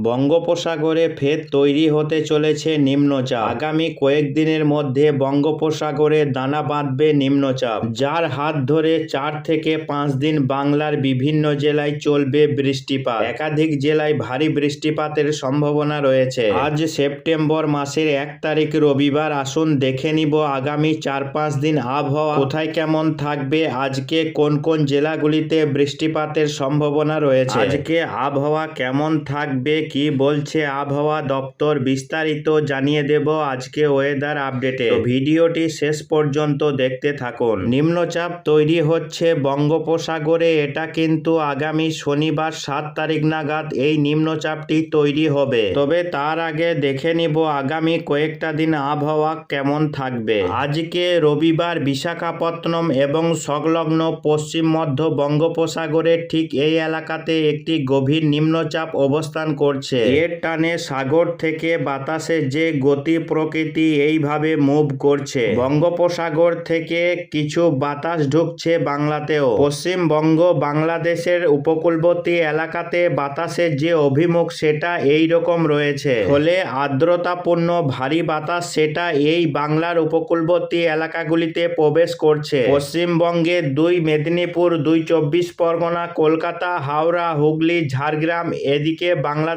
বঙ্গোপসাগরে ফের তৈরি হতে চলেছে নিম্নচাপ। আগামী কয়েকদিনের মধ্যে বঙ্গোপসাগরে দানা বাঁধবে নিম্নচাপ, যার হাত ধরে চার থেকে পাঁচ দিন বাংলার বিভিন্ন জেলায় চলবে বৃষ্টিপাত। একাধিক জেলায় ভারী বৃষ্টিপাতের সম্ভাবনা রয়েছে। আজ সেপ্টেম্বর মাসের এক তারিখ রবিবার, আসুন দেখে নিব আগামী চার পাঁচ দিন আবহাওয়া কোথায় কেমন থাকবে, আজকে কোন কোন জেলাগুলিতে বৃষ্টিপাতের সম্ভাবনা রয়েছে, আজকে আবহাওয়া কেমন থাকবে কি বলছে আবহাওয়া দপ্তর বিস্তারিত জানিয়ে দেব আজকে ওয়েদার আপডেটে ভিডিওটি শেষ পর্যন্ত দেখতে থাকুন। নিম্নচাপ তৈরি হচ্ছে বঙ্গোপসাগরে, এটা কিন্তু আগামী শনিবার সাত তারিখ নাগাদ এই নিম্নচাপটি তৈরি হবে। তবে তার আগে দেখে নিব আগামী কয়েকটা দিন আবহাওয়া কেমন থাকবে। আজকে রবিবার বিশাখাপত্তনম এবং সংলগ্ন পশ্চিম মধ্য বঙ্গোপসাগরের ঠিক এই এলাকাতে একটি গভীর নিম্নচাপ অবস্থান করছে। এর টানে সাগর থেকে বাতাসে যে গতি প্রকৃতি এইভাবে মুভ করছে। বঙ্গোপসাগর থেকে কিছু বাতাস ঢুকছে বাংলাতেও। পশ্চিমবঙ্গ বাংলাদেশের উপকূলবর্তী এলাকাতে বাতাসের যে অভিমুখ, সেটা এই রকম রয়েছে। ফলে আর্দ্রতাপূর্ণ ভারী বাতাস, সেটা এই বাংলার উপকূলবর্তী এলাকাগুলিতে প্রবেশ করছে। পশ্চিমবঙ্গে দুই মেদিনীপুর, দুই চব্বিশ পরগনা, কলকাতা, হাওড়া, হুগলি, ঝাড়গ্রাম, এদিকে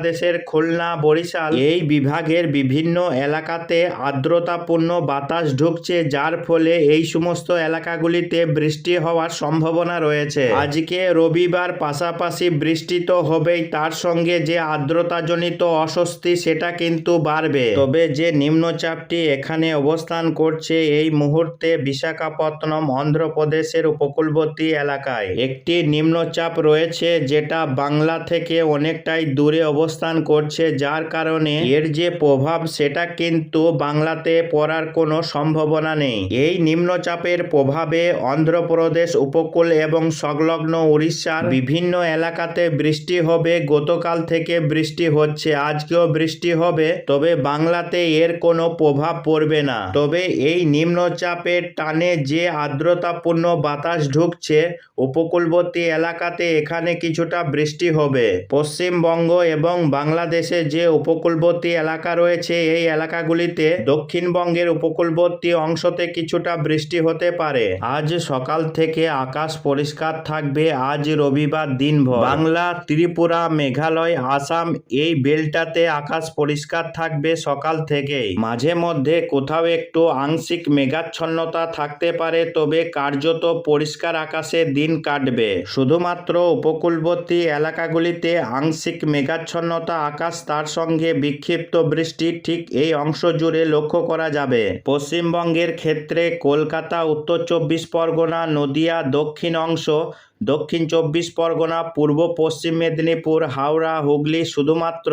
বাংলাদেশের খুলনা, বরিশাল এই বিভাগের বিভিন্ন এলাকাতে আর্দ্রতাপূর্ণ বাতাস ঢুকছে, যার ফলে এই সমস্ত এলাকাগুলিতে বৃষ্টি হওয়ার সম্ভাবনা রয়েছে। আজকে রবিবার পাশাপাশি বৃষ্টি তো হবেই, তার সঙ্গে যে আর্দ্রতাজনিত অস্বস্তি সেটা কিন্তু বাড়বে। তবে যে নিম্নচাপটি এখানে অবস্থান করছে, এই মুহূর্তে বিশাখাপত্তনম, অন্ধ্রপ্রদেশের উপকূলবর্তী এলাকায় একটি নিম্নচাপ রয়েছে, যেটা বাংলা থেকে অনেকটাই দূরে অবস্থান করছে, যার কারণে এর যে প্রভাব সেটা কিন্তু বাংলাতে পড়ার কোনো সম্ভাবনা নেই। এই নিম্নচাপের প্রভাবে অন্ধ্রপ্রদেশ উপকূল এবং সংলগ্ন উড়িষ্যার বিভিন্ন এলাকাতে বৃষ্টি হবে। গতকাল থেকে বৃষ্টি হচ্ছে, আজকেও বৃষ্টি হবে, তবে বাংলাতে এর কোনো প্রভাব পড়বে না। তবে এই নিম্নচাপের টানে যে আর্দ্রতাপূর্ণ বাতাস ঢুকছে, উপকূলবর্তী এলাকাতে এখানে কিছুটা বৃষ্টি হবে। পশ্চিমবঙ্গ এবং বাংলাদেশে যে উপকূলবর্তী এলাকা রয়েছে, এই এলাকাগুলিতে দক্ষিণবঙ্গের উপকূলবর্তী অংশতে কিছুটা বৃষ্টি হতে পারে। আজ সকাল থেকে আকাশ পরিষ্কার থাকবে, আজ রবিবার দিনভর। বাংলা, ত্রিপুরা, মেঘালয়, আসাম এই বেলটাতে আকাশ পরিষ্কার থাকবে সকাল থেকেই। মাঝে মধ্যে কোথাও একটু আংশিক মেঘাচ্ছন্নতা থাকতে পারে, তবে কার্যত পরিষ্কার আকাশে দিন কাটবে। শুধুমাত্র উপকূলবর্তী এলাকাগুলিতে আংশিক মেঘাচ্ছন্নতা আকাশ তার সঙ্গে বিক্ষিপ্ত বৃষ্টি ঠিক এই অংশ জুড়ে লক্ষ্য করা যাবে। পশ্চিমবঙ্গের ক্ষেত্রে কলকাতা, উত্তর চব্বিশ পরগনা, নদিয়া, দক্ষিণ অংশ, দক্ষিণ চব্বিশ পরগনা, পূর্ব পশ্চিম মেদিনীপুর, হাওড়া, হুগলি শুধুমাত্র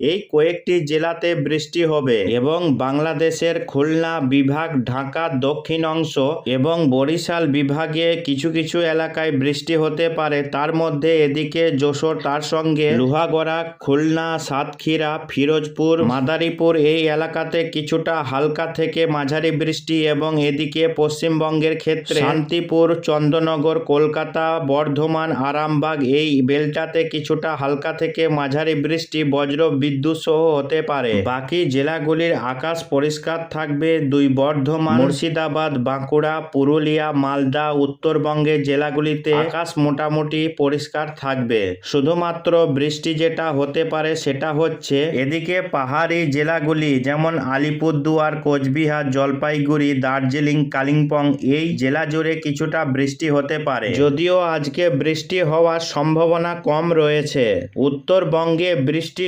এই কয়েকটি জেলাতে বৃষ্টি হবে এবং বাংলাদেশের খুলনা বিভাগ, ঢাকা, দক্ষিণ অংশ এবং বরিশাল বিভাগে কিছু কিছু এলাকায় বৃষ্টি হতে পারে। তার মধ্যে এদিকে যশোর, তার সঙ্গে লোহাগড়া, খুলনা, সাতক্ষীরা, ফিরোজপুর, মাদারীপুর এই এলাকাতে কিছুটা হালকা থেকে মাঝারি বৃষ্টি এবং এদিকে পশ্চিমবঙ্গের ক্ষেত্রে শান্তিপুর চন্দ্রনগর কলকাতা, বর্ধমান, আরামবাগ এই বেলটাতে কিছুটা হালকা থেকে মাঝারি বৃষ্টি বজ্র বিদ্যুৎ সহ হতে পারে। বাকি জেলাগুলির আকাশ পরিষ্কার থাকবে। দুই বর্ধমান, মুর্শিদাবাদ, বাঁকুড়া, পুরুলিয়া, মালদা উত্তরবঙ্গের জেলাগুলিতে আকাশ মোটামুটি পরিষ্কার থাকবে। শুধুমাত্র বৃষ্টি যেটা হতে পারে সেটা হচ্ছে এদিকে পাহাড়ি জেলাগুলি যেমন আলিপুরদুয়ার, কোচবিহার, জলপাইগুড়ি, দার্জিলিং, কালিম্পং এই জেলা জুড়ে কিছুটা বৃষ্টি হতে পারে। যদিও আজকে বৃষ্টি হওয়ার সম্ভাবনা কম রয়েছে। উত্তরবঙ্গে বৃষ্টি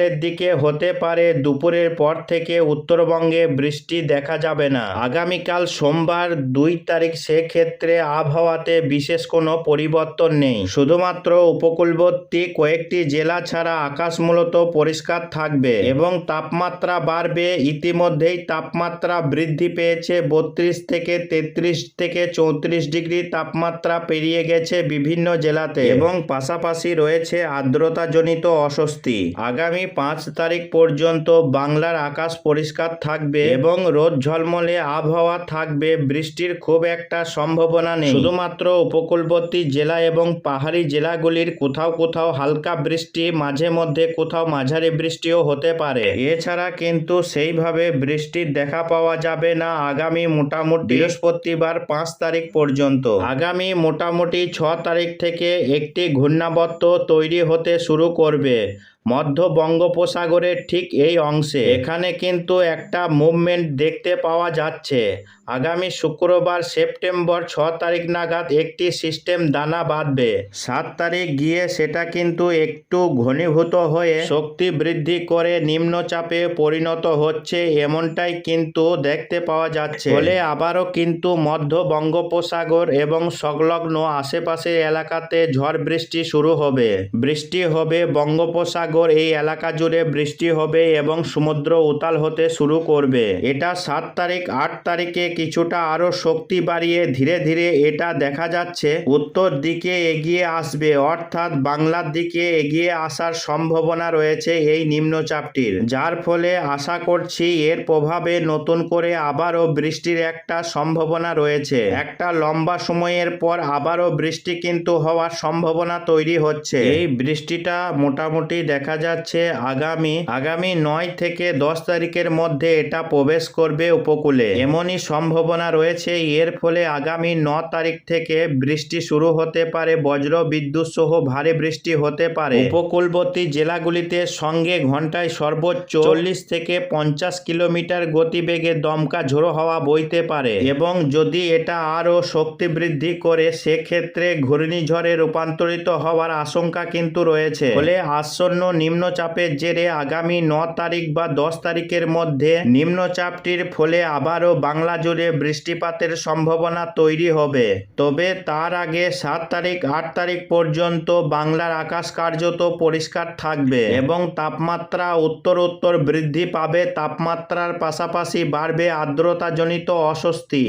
সকালের দিকে হতে পারে, দুপুরের পর থেকে উত্তরবঙ্গে বৃষ্টি দেখা যাবে না। আগামীকাল সোমবার দুই তারিখ সেক্ষেত্রে আবহাওয়াতে বিশেষ কোনো পরিবর্তন নেই। শুধুমাত্র উপকূলবর্তী কয়েকটি জেলা ছাড়া আকাশ মূলত পরিষ্কার থাকবে এবং তাপমাত্রা বাড়বে। ইতিমধ্যেই তাপমাত্রা বৃদ্ধি পেয়েছে। বত্রিশ থেকে তেত্রিশ থেকে চৌত্রিশ ডিগ্রি তাপমাত্রা পেরিয়ে গেছে বিভিন্ন জেলাতে এবং পাশাপাশি রয়েছে আর্দ্রতাজনিত অস্বস্তি। আগামী পাঁচ তারিখ পর্যন্ত বাংলার আকাশ পরিষ্কার থাকবে এবং রোদ ঝলমলে আবহাওয়া থাকবে। বৃষ্টির খুব একটা সম্ভাবনা নেই। শুধুমাত্র উপকূলবর্তী জেলা এবং পাহাড়ি জেলাগুলির কোথাও কোথাও হালকা বৃষ্টি, মাঝে মধ্যে কোথাও মাঝারি বৃষ্টিও হতে পারে। এছাড়া কিন্তু সেইভাবে বৃষ্টির দেখা পাওয়া যাবে না আগামী মোটামুটি বৃহস্পতিবার পাঁচ তারিখ পর্যন্ত। আগামী মোটামুটি ছ তারিখ থেকে একটি ঘূর্ণাবর্ত তৈরি হতে শুরু করবে। মধ্য বঙ্গোপসাগরের ঠিক এই অংশে। এখানে কিন্তু একটা মুভমেন্ট দেখতে পাওয়া যাচ্ছে। আগামী শুক্রবার সেপ্টেম্বর ছ তারিখ নাগাদ একটি সিস্টেম দানা বাঁধবে। সাত তারিখ গিয়ে সেটা কিন্তু একটু ঘনীভূত হয়ে শক্তি বৃদ্ধি করে নিম্নচাপে পরিণত হচ্ছে এমনটাই কিন্তু দেখতে পাওয়া যাচ্ছে। ফলে আবারও কিন্তু মধ্য বঙ্গোপসাগর এবং সংলগ্ন আশেপাশের এলাকাতে ঝড় বৃষ্টি শুরু হবে। বৃষ্টি হবে বঙ্গোপসাগর এই এলাকা জুড়ে বৃষ্টি হবে এবং সমুদ্র উতাল হতে শুরু করবে। এটা সাত তারিখ, আট তারিখে কিছুটা আরও শক্তি বাড়িয়ে ধীরে ধীরে এটা দেখা যাচ্ছে উত্তর দিকে এগিয়ে আসবে। অর্থাৎ বাংলার দিকে এগিয়ে আসার সম্ভাবনা রয়েছে এই নিম্নচাপটির। যার ফলে আশা করছি এর প্রভাবে নতুন করে আবারও বৃষ্টির একটা সম্ভাবনা রয়েছে। একটা লম্বা সময়ের পর আবারও বৃষ্টি কিন্তু হওয়ার সম্ভাবনা তৈরি হচ্ছে। এই বৃষ্টিটা মোটামুটি দেখা যাচ্ছে আগামী আগামী নয় থেকে দশ তারিখের মধ্যে এটা প্রবেশ করবে উপকূলে। এমনই সম্ভাবনা রয়েছে, এর ফলে আগামী ন তারিখ থেকে বৃষ্টি শুরু হতে পারে, বজ্র বিদ্যুৎ সহ ভারী বৃষ্টি হতে পারে। উপকূলবর্তী জেলাগুলিতে সঙ্গে ঘন্টায় সর্বোচ্চ চল্লিশ থেকে পঞ্চাশ কিলোমিটার গতিবেগে দমকা ঝোড়ো হাওয়া বইতে পারে এবং যদি এটা আরও শক্তি বৃদ্ধি করে, সেক্ষেত্রে ঘূর্ণিঝড়ে রূপান্তরিত হওয়ার আশঙ্কা কিন্তু রয়েছে। ফলে আসন্ন নিম্নচাপের জেরে আগামী ন তারিখ বা দশ তারিখের মধ্যে নিম্নচাপটির ফলে আবারও বাংলা জুড়ে বৃষ্টিপাতের সম্ভাবনা তৈরি হবে। তবে তার আগে সাত তারিখ, আট তারিখ পর্যন্ত বাংলার আকাশ কার্যত পরিষ্কার থাকবে এবং তাপমাত্রা উত্তর উত্তর বৃদ্ধি পাবে। তাপমাত্রার পাশাপাশি বাড়বে আর্দ্রতাজনিত অস্বস্তি।